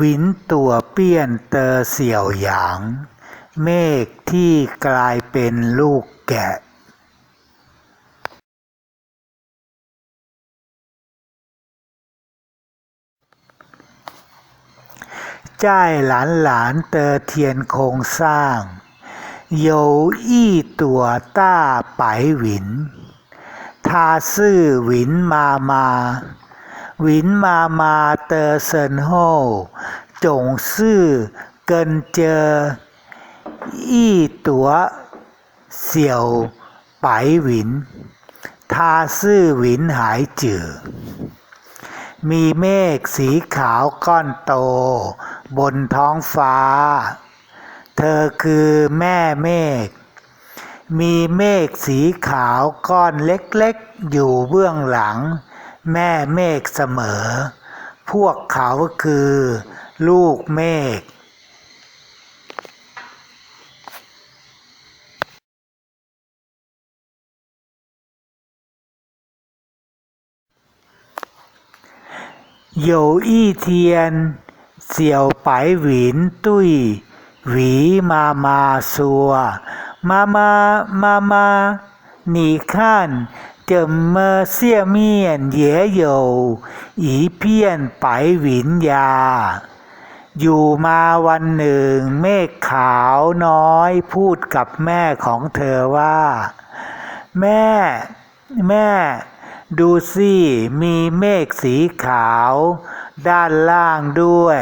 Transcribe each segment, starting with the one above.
วินตัวเปี้ยนเตอเสี่ยวหยาง เมฆที่กลายเป็นลูกแกะจ้ายหลานหลานเตอเทียนโครงสร้างโยอี้ตัวต้าไปหวิน ทาซื่อหวินมามา วินมามาเตอเซินโฮจงซื่อเกินเจอ อี้ตัว เสี่ยวไปหวินทาซื่อหวินหายจือ มีเมฆสีขาวก้อนโต บนท้องฟ้า เธอคือแม่เมฆมีเมฆสีขาวก้อนเล็กๆ อยู่เบื้องหลัง แม่เมฆเสมอ พวกเขาคือ ลูกเมฆ 有一天，小白云对鱼妈妈说：“妈妈，妈妈，你看， 怎么下面也有一片白云呀？”อยู่มาวันหนึ่ง เมฆขาวน้อยพูดกับแม่ของเธอว่า แม่ แม่ ดูสิ มีเมฆสีขาว ด้านล่างด้วย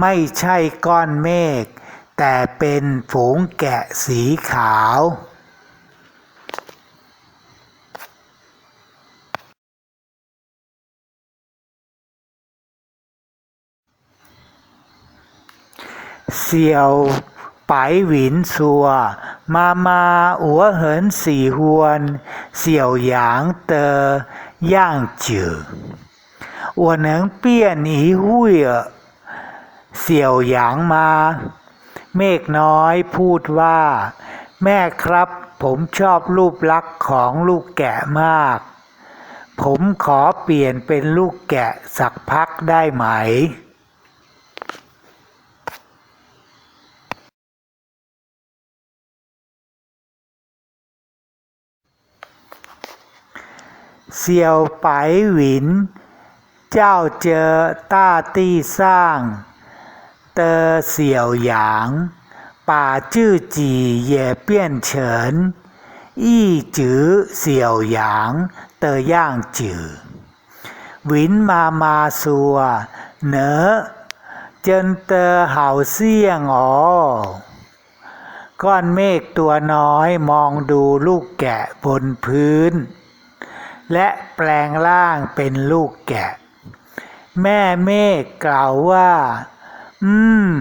ไม่ใช่ก้อนเมฆ แต่เป็นฝูงแกะสีขาว เสี่ยวไปหวินชัว มามาอัวเหินสี่ฮวนเสี่ยวหยางเตอย่างจือ我能变一会儿 เสี่ยวหยางมา เมฆน้อยพูดว่า แม่ครับผมชอบรูปลักษณ์ของลูกแกะมาก ผมขอเปลี่ยนเป็นลูกแกะสักพักได้ไหม เสี่ยวไปหวิน เจ้าเจอต้าตี้สร้าง เตอเสี่ยวหยาง把自己也变成一只小羊的样子วินมามาสัวเนอเจนเตอเห่าเสี่ยงอ๋อก้อนเมฆตัวน้อยมองดูลูกแกะบนพื้น และแปลงร่างเป็นลูกแกะ แม่เมฆกล่าวว่า อืม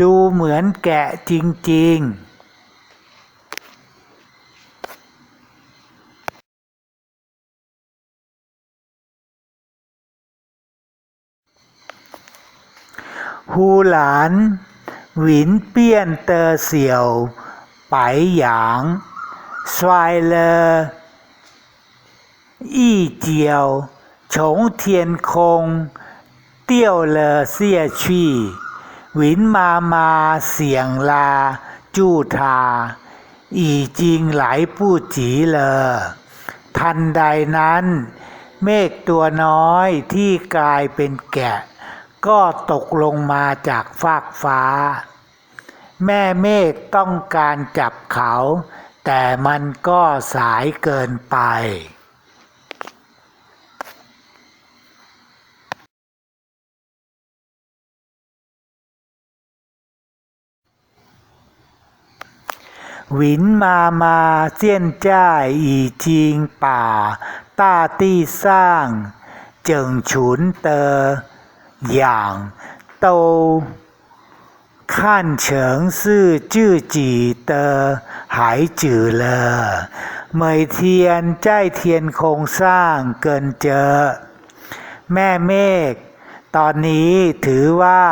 ดูเหมือนแกะจริง ๆฮูหลานหวินเปี้ยนเตอเสี่ยวไปหยางสวายเลออี้เจียว ฉงเทียนคง เตี้ยวเลอเสียชี่หวินมาเสียงลา จู้ทา อีทันใดนั้น เมฆตัวน้อยที่กลายเป็นแกะ ก็ตกลงมาจากฟากฟ้า แม่เมฆต้องการจับเขา แต่มันก็สายเกินไป วินมามาเจียนจ้ายอีจิงป่าต้าตี้สร้างเจิงฉุนเตออย่างโตขั้นเฉิงซื่อจื้อจีเตอหายจือเลอเมยเทียนใจเทียนโครงสร้างเกินเจอ แม่เมฆตอนนี้ถือว่า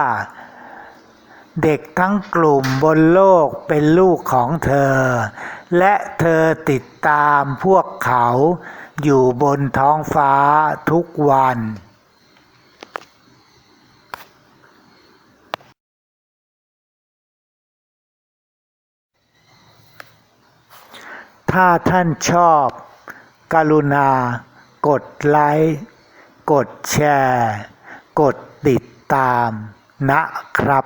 เด็กทั้งกลุ่มบนโลกเป็นลูกของเธอ และเธอติดตามพวกเขาอยู่บนท้องฟ้าทุกวันถ้าท่านชอบ กรุณา กดไลค์ กดแชร์ กดติดตามนะครับ